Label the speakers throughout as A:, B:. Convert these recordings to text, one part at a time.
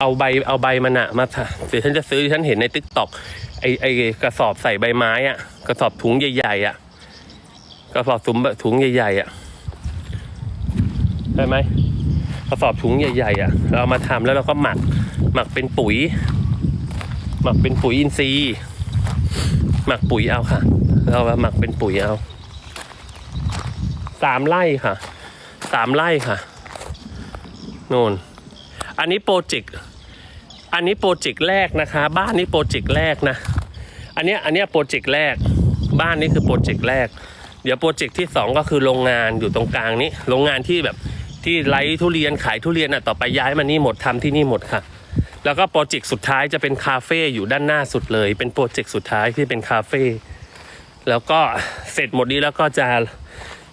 A: เอาใบเอาใบมันอะมาเดี๋ยวฉันจะซื้อฉันเห็นในติ๊กต็อกไอไอกระสอบใส่ใบไม้อะกระสอบถุงใหญ่ๆอะกระสอบถุงถุงใหญ่ๆอะใช่ไหมกระสอบถุงใหญ่ๆอะเราเอามาทำแล้วเราก็หมักหมักเป็นปุ๋ย หมักเป็นปุ๋ยอินทรีย์หมักปุ๋ยเอาค่ะ เรามาหมักเป็นปุ๋ยเอาสามไร่ค่ะสามไร่ค่ะ โน่นอันนี้โปรเจกต์ อันนี้โปรเจกต์แรกนะคะ บ้านนี้โปรเจกต์แรกนะ อันเนี้ยอันเนี้ยโปรเจกต์แรก บ้านนี้คือโปรเจกต์แรก เดี๋ยวโปรเจกต์ที่สองก็คือโรงงานอยู่ตรงกลางนี้ โรงงานที่แบบที่ไร้ทุเรียนขายทุเรียนอะต่อไปย้ายมานี่หมดทำที่นี่หมดค่ะ แล้วก็โปรเจกต์สุดท้ายจะเป็นคาเฟ่อยู่ด้านหน้าสุดเลย เป็นโปรเจกต์สุดท้ายที่เป็นคาเฟ่แล้วก็เสร็จหมดนี้แล้วก็จะ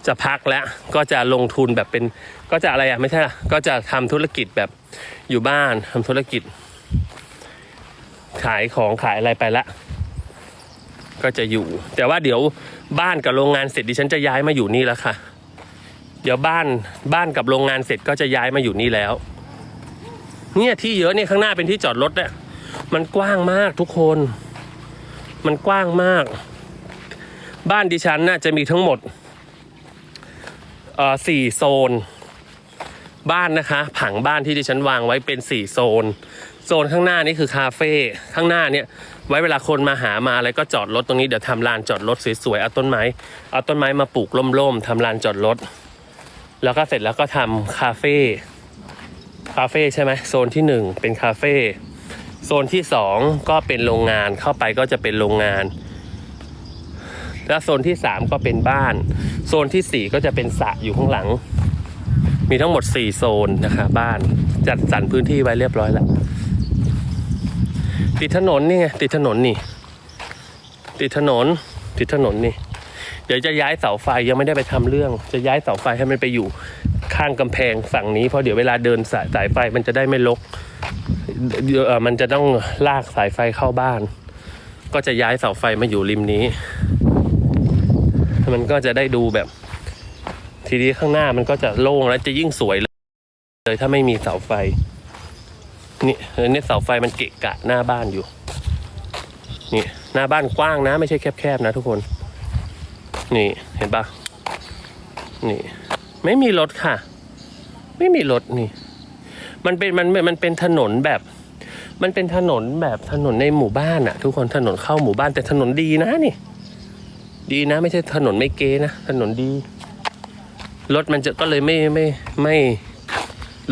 A: จะพักแล้วก็จะลงทุนแบบเป็นก็จะอะไรอะไม่ใช่ก็จะทำธุรกิจแบบอยู่บ้านทำธุรกิจ ขายของขายอะไรไปละ ก็จะอยู่ แต่ว่าเดี๋ยวบ้านกับโรงงานเสร็จดิฉันจะย้ายมาอยู่นี่แล้วค่ะ เดี๋ยวบ้านบ้านกับโรงงานเสร็จก็จะย้ายมาอยู่นี่แล้ว เนี่ยที่เยอะเนี่ยข้างหน้าเป็นที่จอดรถเนี่ยมันกว้างมากทุกคน มันกว้างมาก บ้านดิฉันน่ะจะมีทั้งหมดเอ่อสี่โซน บ้านนะคะ ผังบ้านที่ดิฉันวางไว้เป็นสี่โซน โซนข้างหน้านี่คือคาเฟ่ข้างหน้าเนี่ยไว้เวลาคนมาหามาอะไรก็จอดรถตรงนี้เดี๋ยวทำลานจอดรถสวยๆเอาต้นไม้เอาต้นไม้มาปลูกร่มๆทำลานจอดรถ แล้วก็เสร็จแล้วก็ทำคาเฟ่คาเฟ่ใช่ไหมโซนที่หนึ่งเป็นคาเฟ่โซนที่สองก็เป็นโรงงานเข้าไปก็จะเป็นโรงงาน แล้วโซนที่สามก็เป็นบ้าน โซนที่สี่ก็จะเป็นสระอยู่ข้างหลัง มีทั้งหมดสี่โซนนะคะบ้านจัดสรรพื้นที่ไว้เรียบร้อยแล้ว ติดถนนนี่ไงติดถนนนี่ ติดถนน ติดถนนนี่ เดี๋ยวจะย้ายเสาไฟยังไม่ได้ไปทำเรื่อง จะย้ายเสาไฟให้มันไปอยู่ข้างกำแพงฝั่งนี้เพราะเดี๋ยวเวลาเดินสายสายไฟมันจะได้ไม่ลกเออมันจะต้องลากสายไฟเข้าบ้าน ก็จะย้ายเสาไฟมาอยู่ริมนี้ มันก็จะได้ดูแบบ ทีนี้ข้างหน้ามันก็จะโล่งและจะยิ่งสวยเลยถ้าไม่มีเสาไฟ นี่เออเนี่ยเสาไฟมันเกะกะหน้าบ้านอยู่ นี่หน้าบ้านกว้างนะ ไม่ใช่แคบๆนะทุกคน นี่เห็นปะนี่ ไม่มีรถค่ะ ไม่มีรถนี่ มันเป็นมันมันเป็นถนนแบบ มันเป็นถนนแบบถนนในหมู่บ้านอะทุกคนถนนเข้าหมู่บ้านแต่ถนนดีนะนี่ ดีนะ ไม่ใช่ถนนไม่เกนะถนนดีรถมันจะก็เลยไม่ไม่ไม่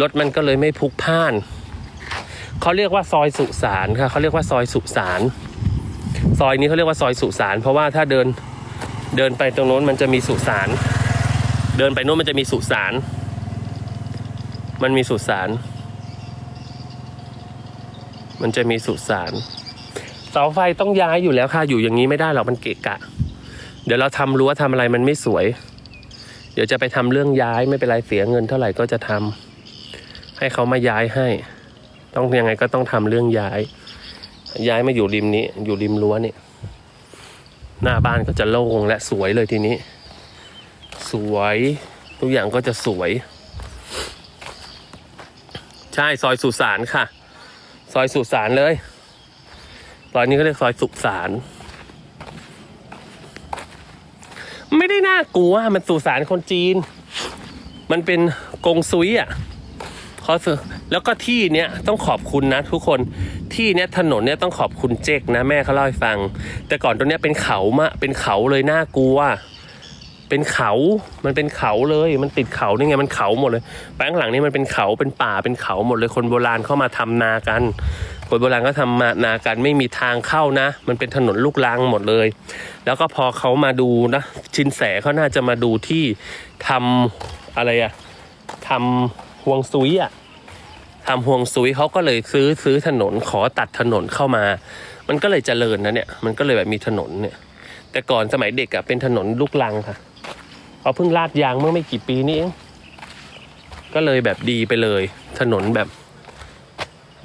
A: รถมันก็เลยไม่พลุกพล่าน เขาเรียกว่าซอยสุสานค่ะเขาเรียกว่าซอยสุสานซอยนี้เขาเรียกว่าซอยสุสาน เพราะว่าถ้าเดินเดินไปตรงโน้นมันจะมีสุสาน เดินไปโน้นมันจะมีสุสาน มันมีสุสาน มันจะมีสุสานเสาไฟต้องย้ายอยู่แล้วค่ะอยู่อย่างนี้ไม่ได้หรอกมันเกะกะ เดี๋ยวเราทำรั้วทำอะไรมันไม่สวย เดี๋ยวจะไปทำเรื่องย้ายไม่เป็นไรเสียเงินเท่าไหร่ก็จะทำให้เขามาย้ายให้ ต้องยังไงก็ต้องทำเรื่องย้าย ย้ายมาอยู่ริมนี้ อยู่ริมรั้วนี่หน้าบ้านก็จะโล่งและสวยเลยทีนี้ สวยทุกอย่างก็จะสวย ใช่ซอยสุสานค่ะ ซอยสุสานเลยซอยนี้ก็เรียกซอยสุสานไม่ได้น่ากลัวมันสุสานคนจีน มันเป็นกงซุยอะเขาซื้อ แล้วก็ที่เนี้ยต้องขอบคุณนะทุกคนที่เนี้ยถนนเนี้ยต้องขอบคุณเจ๊กนะแม่เขาเล่าให้ฟัง แต่ก่อนตรงเนี้ยเป็นเขามาเป็นเขาเลยน่ากลัวเป็นเขา มันเป็นเขาเลย มันติดเขานี่ไง มันเขาหมดเลยแปข้างหลังนี่มันเป็นเขา เป็นป่า เป็นเขาหมดเลย คนโบราณเข้ามาทำนากัน คนโบราณก็ทำมานากัน ไม่มีทางเข้านะ มันเป็นถนนลูกรังหมดเลย แล้วก็พอเขามาดูนะ ชินแสเขาน่าจะมาดูที่ทำอะไรอะทำห่วงซุยอะ ทำห่วงซุยเขาก็เลยซื้อซื้อถนนขอตัดถนนเข้ามา มันก็เลยเจริญนะเนี่ยมันก็เลยแบบมีถนนเนี่ย แต่ก่อนสมัยเด็กอะเป็นถนนลูกรังค่ะเขาเพิ่งลาดยางเมื่อไม่กี่ปีนี้เองก็เลยแบบดีไปเลย ถนนแบบ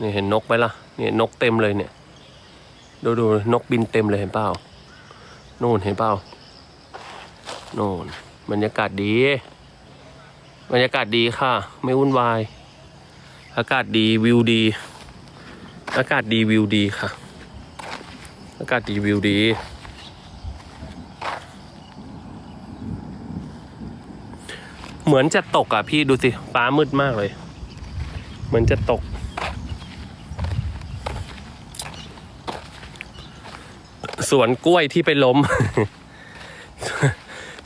A: นี่เห็นนกไหมล่ะเนี่ยนกเต็มเลยเนี่ย ดูดูนกบินเต็มเลยเห็นเปล่าโน่นเห็นเปล่าโน่นบรรยากาศดี บรรยากาศดีค่ะ ไม่วุ่นวาย อากาศดีวิวดี อากาศดีวิวดีค่ะ อากาศดีวิวดี เหมือนจะตกอะพี่ดูสิฟ้ามืดมากเลย เหมือนจะตก สวนกล้วยที่ไปล้ม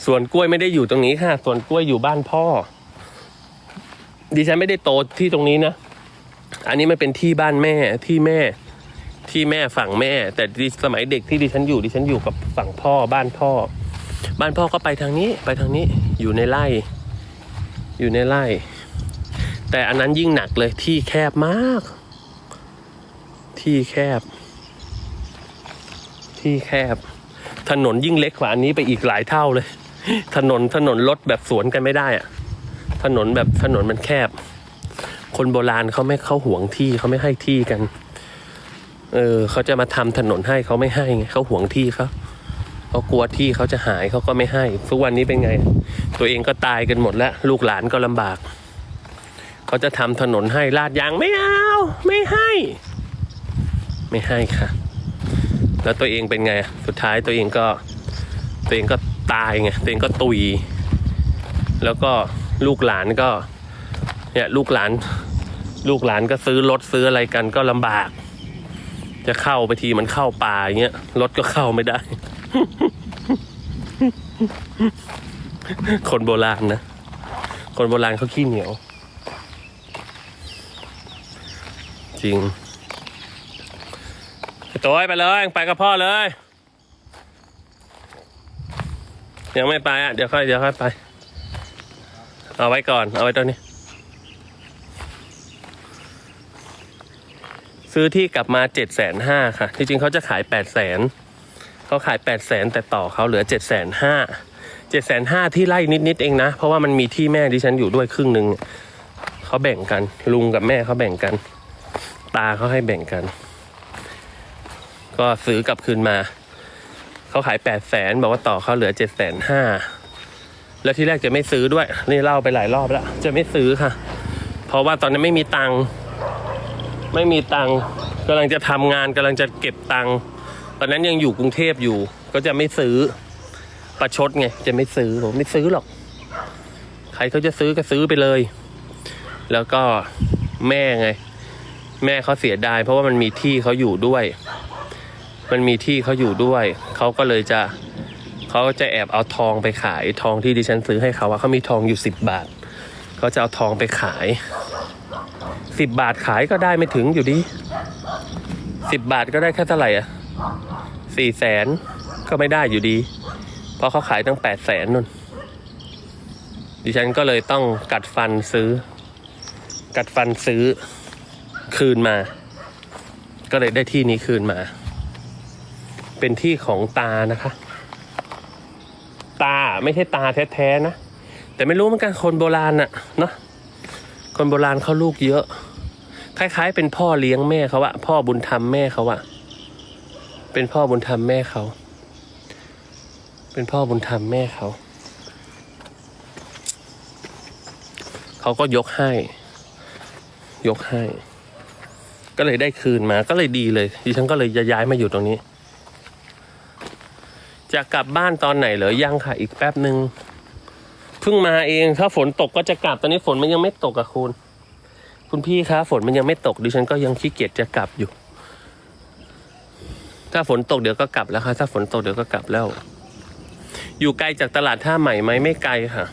A: สวนกล้วยไม่ได้อยู่ตรงนี้ค่ะ สวนกล้วยอยู่บ้านพ่อ ดิฉันไม่ได้โตที่ตรงนี้นะ อันนี้มันเป็นที่บ้านแม่ที่แม่ที่แม่ฝั่งแม่ แต่ดิสมัยเด็กที่ดิฉันอยู่ดิฉันอยู่กับฝั่งพ่อบ้านพ่อ บ้านพ่อก็ไปทางนี้ไปทางนี้อยู่ในไร่ อยู่ในไร่ แต่อันนั้นยิ่งหนักเลยที่แคบมาก ที่แคบ ที่แคบ ถนนยิ่งเล็กกว่าอันนี้ไปอีกหลายเท่าเลย ถนนถนนรถแบบสวนกันไม่ได้อะ ถนนแบบถนนมันแคบ คนโบราณเขาไม่เขาหวงที่เขาไม่ให้ที่กัน เออเขาจะมาทำถนนให้เขาไม่ให้ไงเขาหวงที่เขาเขากลัวที่เขาจะหายเขาก็ไม่ให้ ทุกวันนี้เป็นไง ตัวเองก็ตายกันหมดแล้ว ลูกหลานก็ลำบาก เขาจะทำถนนให้ลาดยางไม่เอาไม่ให้ ไม่ให้ค่ะ แล้วตัวเองเป็นไง สุดท้ายตัวเองก็ ตัวเองก็ตายไงตัวเองก็ตุย แล้วก็ ลูกหลานก็เนี่ยลูกหลาน ลูกหลานก็ซื้อรถซื้ออะไรกันก็ลำบาก จะเข้าไปทีมันเข้าป่าอย่างเงี้ยรถก็เข้าไม่ได้ คนโบราณนะ คนโบราณเขาขี้เหนียว จริงตัวไปเลย ไปกับพ่อเลย ยังไม่ไปอะ เดี๋ยวค่อยเดี๋ยวค่อยไป เอาไว้ก่อน เอาไว้ตรงนี้ ซื้อที่กลับมาเจ็ดแสนห้าค่ะ ที่จริงเขาจะขายแปดแสนเขาขายแปดแสนแต่ต่อเขาเหลือเจ็ดแสนห้าเจ็ดแสนห้าที่ไล่นิดๆเองนะ เพราะว่ามันมีที่แม่ที่ฉันอยู่ด้วยครึ่งหนึ่งเขาแบ่งกัน ลุงกับแม่เขาแบ่งกัน ตาเขาให้แบ่งกัน ก็ซื้อกลับคืนมา เขาขายแปดแสนบอกว่าต่อเขาเหลือเจ็ดแสนห้า แล้วที่แรกจะไม่ซื้อด้วย นี่เล่าไปหลายรอบแล้ว จะไม่ซื้อค่ะ เพราะว่าตอนนั้นไม่มีตังค์ไม่มีตังค์กำลังจะทำงานกำลังจะเก็บตังค์ตอนนั้นยังอยู่กรุงเทพอยู่ ก็จะไม่ซื้อประชดไงจะไม่ซื้อผมไม่ซื้อหรอก ใครเขาจะซื้อก็ซื้อไปเลย แล้วก็แม่ไง แม่เขาเสียดาย เพราะว่ามันมีที่เขาอยู่ด้วย มันมีที่เขาอยู่ด้วยเขาก็เลยจะ เขาจะแอบเอาทองไปขายทองที่ดิฉันซื้อให้เขาว่าเขามีทองอยู่สิบบาทเขาจะเอาทองไปขายสิบบาทขายก็ได้ไม่ถึงอยู่ดีสิบบาทก็ได้แค่เท่าไหร่อะสี่แสนก็ไม่ได้อยู่ดี เพราะเขาขายตั้งแปดแสนนู่น ดิฉันก็เลยต้องกัดฟันซื้อ กัดฟันซื้อคืนมา ก็เลยได้ที่นี้คืนมา เป็นที่ของตานะคะ ไม่ใช่ตาแท้ๆนะ แต่ไม่รู้เหมือนกันคนโบราณน่ะเนาะคนโบราณเขาลูกเยอะ คล้าย ๆ เป็นพ่อเลี้ยงแม่เขาอะพ่อบุญธรรมแม่เขาอะเป็นพ่อบุญธรรมแม่เขา เป็นพ่อบุญธรรมแม่เขา เขาก็ยกให้ ยกให้ ก็เลยได้คืนมาก็เลยดีเลยดิฉันก็เลยจะย้ายมาอยู่ตรงนี้ จะกลับบ้านตอนไหนเหรอยังค่ะ อีกแป๊บหนึ่งเพิ่งมาเองถ้าฝนตกก็จะกลับตอนนี้ฝนมันยังไม่ตกอะคุณ คุณพี่คะฝนมันยังไม่ตกดิฉันก็ยังขี้เกียจจะกลับอยู่ ถ้าฝนตกเดี๋ยวก็กลับแล้วค่ะถ้าฝนตกเดี๋ยวก็กลับแล้ว อยู่ไกลจากตลาดท่าใหม่ไหมไม่ไกลค่ะ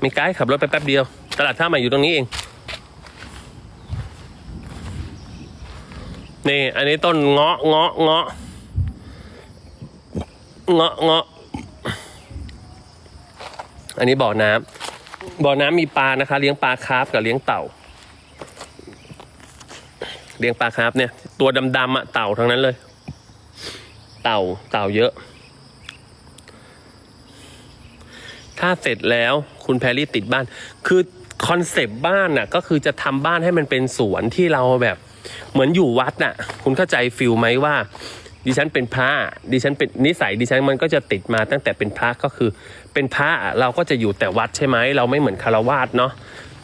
A: ไม่ไกลขับรถไปแป๊บเดียว ตลาดท่าใหม่อยู่ตรงนี้เองนี่ อันนี้ต้นเงาะเงาะเงาะ เงาะเงาะอันนี้บ่อน้ำบ่อน้ำมีปลานะคะ เลี้ยงปลาคาร์ฟกับเลี้ยงเต่า เลี้ยงปลาคาร์ฟเนี่ย ตัวดำๆอะเต่าทั้งนั้นเลย เต่าเต่าเยอะ ถ้าเสร็จแล้วคุณแพรรี่ติดบ้าน คือคอนเซปต์บ้านน่ะ ก็คือจะทำบ้านให้มันเป็นสวนที่เราแบบ เหมือนอยู่วัดน่ะ คุณเข้าใจฟิลไหมว่า ดิฉันเป็นพระดิฉันเป็นนิสัยดิฉันมันก็จะติดมาตั้งแต่เป็นพระก็คือ เป็นพระเราก็จะอยู่แต่วัดใช่ไหมเราไม่เหมือนคารวาสเนาะ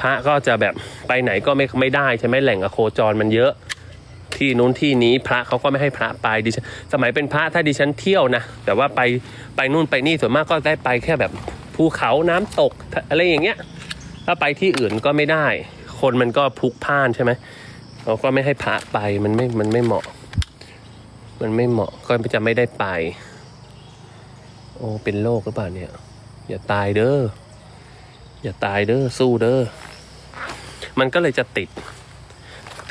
A: พระก็จะแบบไปไหนก็ไม่ไม่ได้ใช่ไหมแหล่งอโคจรมันเยอะที่นู้นที่นี้พระเขาก็ไม่ให้พระไปดิฉันสมัยเป็นพระถ้าดิฉันเที่ยวนะแต่ว่าไปไปนู่นไปนี่ส่วนมากก็ได้ไปแค่แบบภูเขาน้ำตกอะไรอย่างเงี้ยถ้าไปที่อื่นก็ไม่ได้ คนมันก็พลุกพล่านใช่ไหมเราก็ไม่ให้พระไปมันไม่มันไม่เหมาะ มันไม่เหมาะก็จะไม่ได้ไป โอ้เป็นโรคหรือเปล่าเนี่ย อย่าตายเด้ออย่าตายเด้อสู้เด้อมันก็เลยจะติด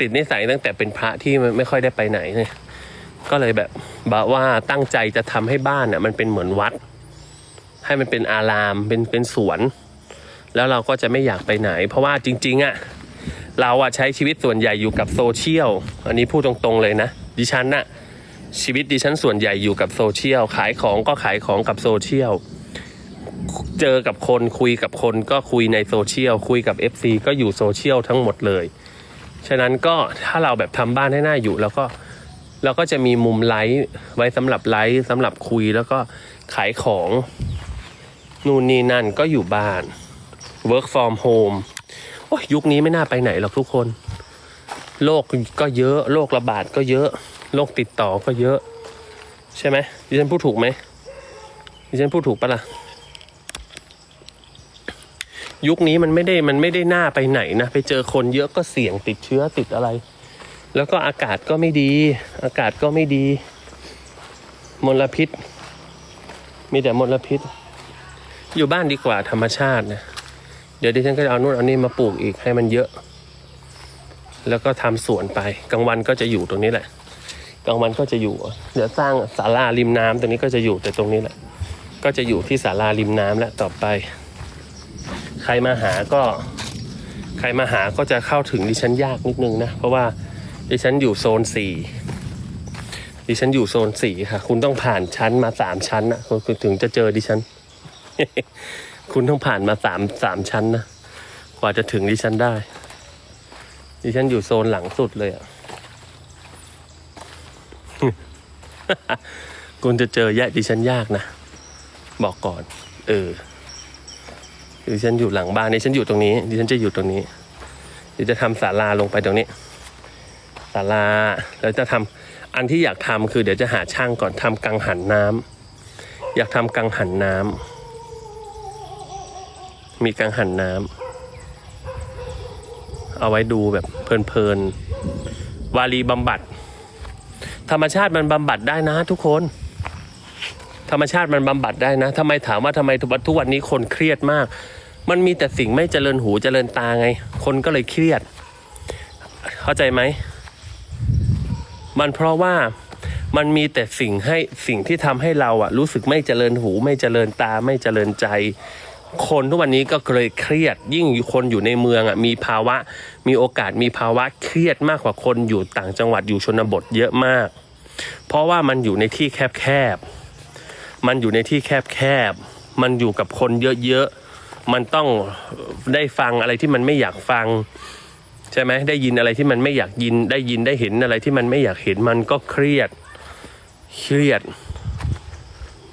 A: ติดนิสัยตั้งแต่เป็นพระที่ไม่ค่อยได้ไปไหนเนี่ยก็เลยแบบบอกว่าตั้งใจจะทำให้บ้านอะมันเป็นเหมือนวัด ให้มันเป็นอารามเป็นเป็นสวน แล้วเราก็จะไม่อยากไปไหน เพราะว่าจริง ๆอะ่ะเราอะใช้ชีวิตส่วนใหญ่อยู่กับโซเชียล อันนี้พูดตรงๆเลยนะ ดิฉันน่ะ ชีวิตดิฉันส่วนใหญ่อยู่กับโซเชียลขายของก็ขายของกับโซเชียลเจอกับคนคุยกับคนก็คุยในโซเชียลคุยกับ FC ก็อยู่โซเชียลทั้งหมดเลย ฉะนั้นก็ถ้าเราแบบทำบ้านให้หน่าอยู่แล้วก็เราก็จะมีมุมไลฟ์ไว้สำหรับไลฟ์สำหรับคุยแล้วก็ขายของนู่นนี่นั่นก็อยู่บ้าน work from home โอ้ยยุคนี้ไม่น่าไปไหนหรอกทุกคน โรคก็เยอะโรคระบาดก็เยอะ โรคติดต่อก็เยอะ ใช่ไหมดิฉันพูดถูกไหมดิฉันพูดถูกปะล่ะ ยุคนี้มันไม่ได้มันไม่ได้น่าไปไหนนะ ไปเจอคนเยอะก็เสี่ยงติดเชื้อติดอะไร แล้วก็อากาศก็ไม่ดี อากาศก็ไม่ดี มลพิษ มีแต่มลพิษ อยู่บ้านดีกว่าธรรมชาตินะเดี๋ยวดิฉันก็จะเอานู่นเอานี่มาปลูกอีกให้มันเยอะ แล้วก็ทำสวนไปกลางวันก็จะอยู่ตรงนี้แหละ กลางวันก็จะอยู่ เดี๋ยวสร้างศาลาริมน้ำตรงนี้ก็จะอยู่แต่ตรงนี้แหละ ก็จะอยู่ที่ศาลาริมน้ำแล้วต่อไป ใครมาหาก็ ใครมาหาก็จะเข้าถึงดิฉันยากนิดนึงนะ เพราะว่าดิฉันอยู่โซนสี่ดิฉันอยู่โซนสี่ค่ะ คุณต้องผ่านชั้นมาสามชั้นนะคุณถึงจะเจอดิฉัน คุณต้องผ่านมาสามสามชั้นนะ กว่าจะถึงดิฉันได้ ดิฉันอยู่โซนหลังสุดเลยอะ คุณจะเจอแยะดิฉันยากนะ บอกก่อน เออดิฉันอยู่หลังบ้านดิฉันอยู่ตรงนี้ดิฉันจะอยู่ตรงนี้เดี๋ยวจะทำศาลาลงไปตรงนี้ศาลาแล้วจะทำอันที่อยากทำคือเดี๋ยวจะหาช่างก่อนทำกังหันน้ำอยากทำกังหันน้ำมีกังหันน้ำเอาไว้ดูแบบเพลินๆวารีบำบัด ธรรมชาติมันบำบัดได้นะทุกคน ธรรมชาติมันบำบัดได้นะทำไมถามว่าทำไมทุกวันนี้คนเครียดมาก มันมีแต่สิ่งไม่เจริญหูเจริญตาไง คนก็เลยเครียด เข้าใจไหม มันเพราะว่ามันมีแต่สิ่งให้สิ่งที่ทำให้เราอะรู้สึกไม่เจริญหู ไม่เจริญตาไม่เจริญใจ คนทุกวันนี้ก็เลยเครียด ยิ่งคนอยู่ในเมืองอะมีภาวะ มีโอกาสมีภาวะเครียดมากกว่าคนอยู่ต่างจังหวัดอยู่ชนบทเยอะมาก เพราะว่ามันอยู่ในที่แคบๆมันอยู่ในที่แคบๆมันอยู่กับคนเยอะๆมันต้องได้ฟังอะไรที่มันไม่อยากฟังใช่ไหมได้ยินอะไรที่มันไม่อยากยินได้ยินได้เห็นอะไรที่มันไม่อยากเห็นมันก็เครียดเครียด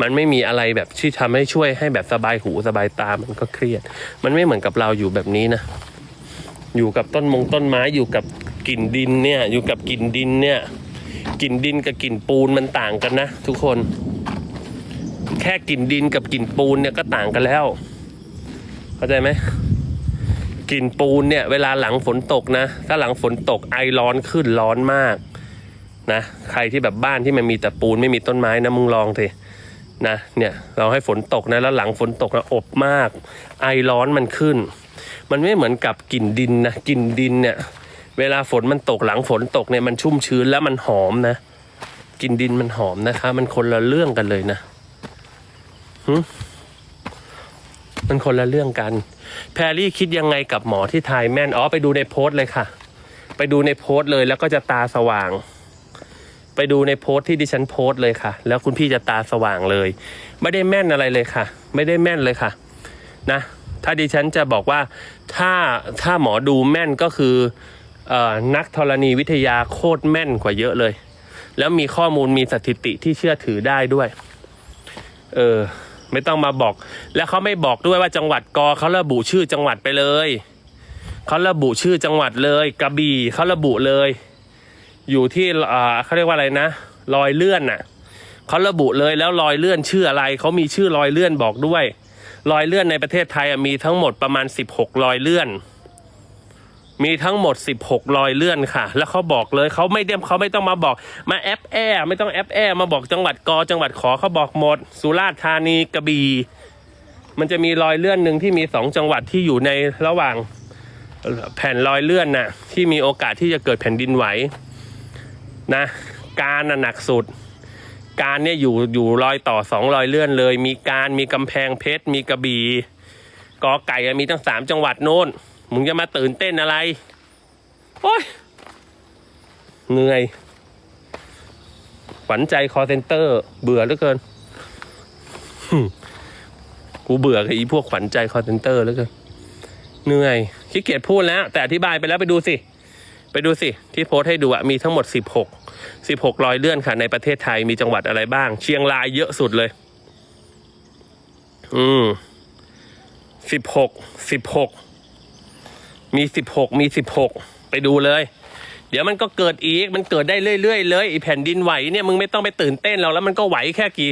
A: มันไม่มีอะไรแบบที่ทำให้ช่วยให้แบบสบายหูสบายตามันก็เครียด มันไม่เหมือนกับเราอยู่แบบนี้นะอยู่กับต้นมงต้นไม้อยู่กับกลิ่นดินเนี่ย อยู่กับกลิ่นดินเนี่ยกลิ่นดินกับกลิ่นปูนมันต่างกันนะ ทุกคน แค่กลิ่นดินกับกลิ่นปูนเนี่ยก็ต่างกันแล้ว เข้าใจไหมกลิ่นปูนเนี่ย เวลาหลังฝนตกนะ ถ้าหลังฝนตกไอร้อนขึ้นร้อนมากนะใครที่แบบบ้านที่มันมีแต่ปูนไม่มีต้นไม้นะมึงลองเถอะ นะเนี่ยเราให้ฝนตกนะแล้วหลังฝนตกนะอบมาก ไอร้อนมันขึ้น มันไม่เหมือนกับกลิ่นดินนะกลิ่นดินเนี่ยเวลาฝนมันตกหลังฝนตกเนี่ยมันชุ่มชื้นแล้วมันหอมนะกลิ่นดินมันหอมนะคะ มันคนละเรื่องกันเลยนะหึมันคนละเรื่องกัน แพรรี่คิดยังไงกับหมอที่ทายแม่นอ๋อไปดูในโพสต์เลยค่ะ ไปดูในโพสต์เลยแล้วก็จะตาสว่าง ไปดูในโพสต์ที่ดิฉันโพสต์เลยค่ะ แล้วคุณพี่จะตาสว่างเลย ไม่ได้แม่นอะไรเลยค่ะ ไม่ได้แม่นเลยค่ะ นะ ถ้าดิฉันจะบอกว่าถ้าถ้าหมอดูแม่นก็คืออนักธรณีวิทยาโคตรแม่นกว่าเยอะเลย แล้วมีข้อมูลมีสถิติที่เชื่อถือได้ด้วย เออ ไม่ต้องมาบอก แล้วเขาไม่บอกด้วยว่าจังหวัดกอเขาระบุชื่อจังหวัดไปเลยเขาระบุชื่อจังหวัดเลย กระบี่เขาระบุเลย อยู่ที่เขาเรียกว่าอะไรนะรอยเลื่อนน่ะเขาระบุเลยแล้วรอยเลื่อนชื่ออะไรเขามีชื่อรอยเลื่อนบอกด้วย รอยเลื่อนในประเทศไทยมีทั้งหมดประมาณ 16 รอยเลื่อน มีทั้งหมด 16 รอยเลื่อนค่ะ แล้วเขาบอกเลยเขาไม่เดมเขาไม่ต้องมาบอกมาแอปแอไม่ต้องแอปแอมาบอกจังหวัดกอจังหวัดขอเขาบอกหมด สุราษฎร์ธานีกระบี่มันจะมีรอยเลื่อนหนึ่งที่มีสองจังหวัดที่อยู่ในระหว่างแผ่นรอยเลื่อนน่ะที่มีโอกาสที่จะเกิดแผ่นดินไหว นะ การน่ะหนักสุด การเนี่ยอยู่อยู่รอยต่อสองรอยเลื่อนเลย มีการมีกำแพงเพชร มีกระบี่กอไก่อะมีตั้งสามจังหวัดโน้นมึงจะมาตื่นเต้นอะไร โอ้ยเหนื่อยขวัญใจคอเซนเตอร์ เบื่อเหลือเกินกูเบื่อกับอีพวกขวัญใจคอเซนเตอร์เหลือเกินเหนื่อยขี้เกียจพูดแล้ว แต่อธิบายไปแล้วไปดูสิ ดูสิ ที่โพสต์ให้ดูอะมีทั้งหมดสิบหกสิบหกรอยเลื่อนค่ะ ในประเทศไทยมีจังหวัดอะไรบ้าง เชียงรายเยอะสุดเลย อืมสิบหกสิบหกมีสิบหกมีสิบหกไปดูเลย เดี๋ยวมันก็เกิดอีก มันเกิดได้เรื่อยๆเลยไอแผ่นดินไหวเนี่ยมึงไม่ต้องไปตื่นเต้นเราแล้วมันก็ไหวแค่กี่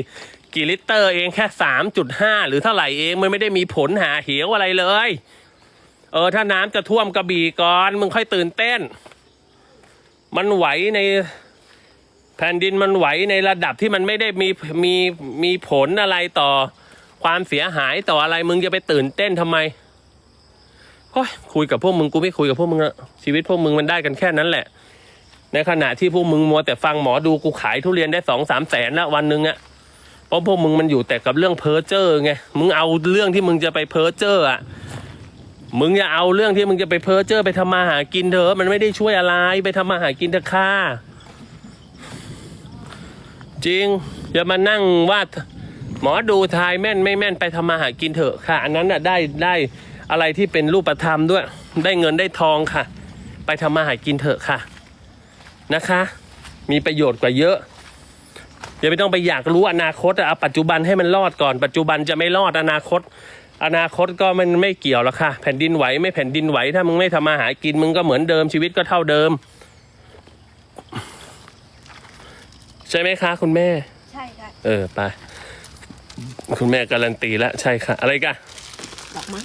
A: กี่ลิตรเองแค่สามจุดห้าหรือเท่าไหร่เองมันไม่ได้มีผลหาเหวอะไรเลย เออถ้าน้ำจะท่วมกระบี่ก่อนมึงค่อยตื่นเต้น มันไหวในแผ่นดินมันไหวในระดับที่มันไม่ได้มีมีมีผลอะไรต่อความเสียหายต่ออะไรมึงจะไปตื่นเต้นทำไมโอ้ยคุยกับพวกมึงกูไม่คุยกับพวกมึงละชีวิตพวกมึงมันได้กันแค่นั้นแหละ ในขณะที่พวกมึงมัวแต่ฟังหมอดูกูขายทุเรียนได้สองสามแสนละวันหนึ่งอะเพราะพวกมึงมันอยู่แต่กับเรื่องเพ้อเจ้อไงมึงเอาเรื่องที่มึงจะไปเพ้อเจ้ออะ มึงอย่าเอาเรื่องที่มึงจะไปเพ้อเจ้อไปทำมาหากินเถอะมันไม่ได้ช่วยอะไรไปทำมาหากินเถอะค่ะจริง อย่ามานั่งว่าหมอดูทายแม่นไม่แม่นไปทำมาหากินเถอะค่ะ อันนั้นอะได้ได้อะไรที่เป็นรูปธรรมด้วย ได้เงินได้ทองค่ะ ไปทำมาหากินเถอะค่ะนะคะ มีประโยชน์กว่าเยอะอย่าไม่ต้องไปอยากรู้อนาคตอะเอาปัจจุบันให้มันรอดก่อน ปัจจุบันจะไม่รอดอนาคต อนาคตก็มันไม่เกี่ยวแล้วค่ะ แผ่นดินไหวไม่แผ่นดินไหว ถ้ามึงไม่ทำมาหากินมึงก็เหมือนเดิมชีวิตก็เท่าเดิม ใช่ไหมคะ คุณแม่
B: ใช่ค่ะ
A: เออไปคุณแม่การันตีแล้วใช่ค่ะ อะไรกัน
B: ดอกไม้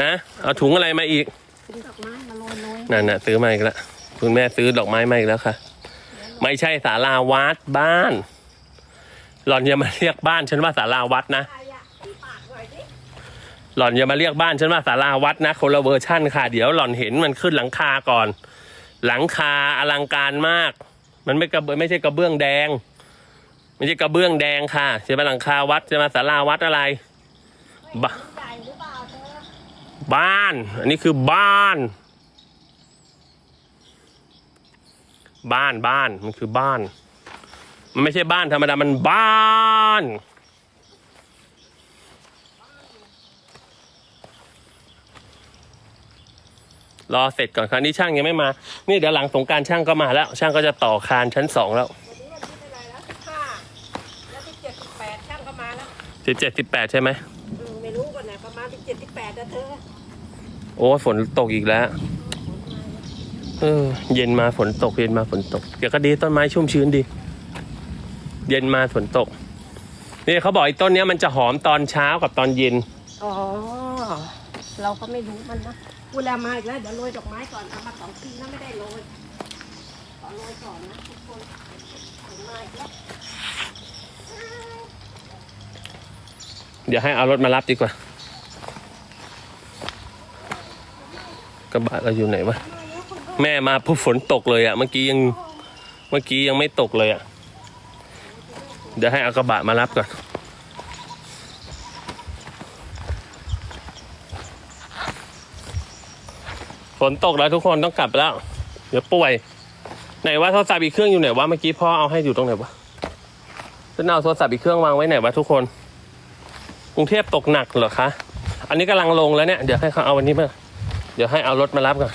A: ฮะเอาถุงอะไรมาอีก
B: เป็นดอกไม้มาโรยโรย
A: นั่นน่ะซื้อมาอีกแล้วคุณแม่ซื้อดอกไม้มาอีกแล้วค่ะ ไม่ใช่ศาลาวัดบ้าน หล่อนอย่ามาเรียกบ้าน ฉันว่าศาลาวัดนะ
B: ใครอะที่ปากหน่อยดิ
A: หล่อนอย่ามาเรียกบ้านฉันว่าศาลาวัดนะคนละเวอร์ชั่นค่ะ เดี๋ยวหล่อนเห็นมันขึ้นหลังคาก่อน หลังคาอลังการมาก มันไม่กระเบื้องไม่ใช่กระเบื้องแดง ไม่ใช่กระเบื้องแดงค่ะจะมาหลังคาวัดจะมาศาลาวัดอะไรบ้า
B: ใหญ่หรือเปล่าเธอ
A: บ้าน อันนี้คือบ้าน บ้านบ้านมันคือบ้าน มันไม่ใช่บ้านธรรมดามันบ้าน รอเสร็จก่อนครับนี่ช่างยังไม่มา นี่เดี๋ยวหลังสงกรารช่างก็มาแล้ว ช่างก็จะต่อคานชั้นสองแล้ว
B: วันนี้วันที่เท่าไหร่แล้วสิบห้าแล้วที่เจ็ดสิบแปดช่างเข้ามาแล้ว
A: สิบเจ็ดสิบแปดใช่ไหม
B: เออไม่รู้ก่อนไหนประมาณที่เจ็ดสิบแปดนะเธอ
A: โอ้ยฝนตกอีกแล้วเออเย็นมาฝนตกเย็นมาฝนตกเดี๋ยวก็ดีต้นไม้ชุ่มชื้นดี เย็นมาฝนตก นี่เขาบอกไอ้ต้นเนี้ยมันจะหอมตอนเช้ากับตอนเย็น
B: อ๋อ เราก็ไม่รู้มันนะ เวลามาอีกแล้วเดี๋ยวโรยดอกไม้ก่อนเอามาสองทีนะไม่ได้โรยขอโรยก่อนนะทุกคนเดี๋ยวมาอีกแล้ว
A: เดี๋ยวให้เอารถมารับดีกว่า กระบะเราอยู่ไหนวะ แม่มาปุ๊บฝนตกเลยอะเมื่อกี้ยัง เมื่อกี้ยังไม่ตกเลยอะ่ะเดี๋ยวให้เอากระบะมารับก่อน ฝนตกแล้วทุกคนต้องกลับแล้ว เดี๋ยวป่วย ไหนว่าโทรศัพท์อีกเครื่องอยู่ไหนวะเมื่อกี้พ่อเอาให้อยู่ตรงไหนวะจะเอาโทรศัพท์อีกเครื่องวางไว้ไหนวะทุกคนกรุงเทพตกหนักเหรอคะ อันนี้กำลังลงแล้วเนี่ย เดี๋ยวให้เขาเอาวันนี้มา เดี๋ยวให้เอารถมารับก่อน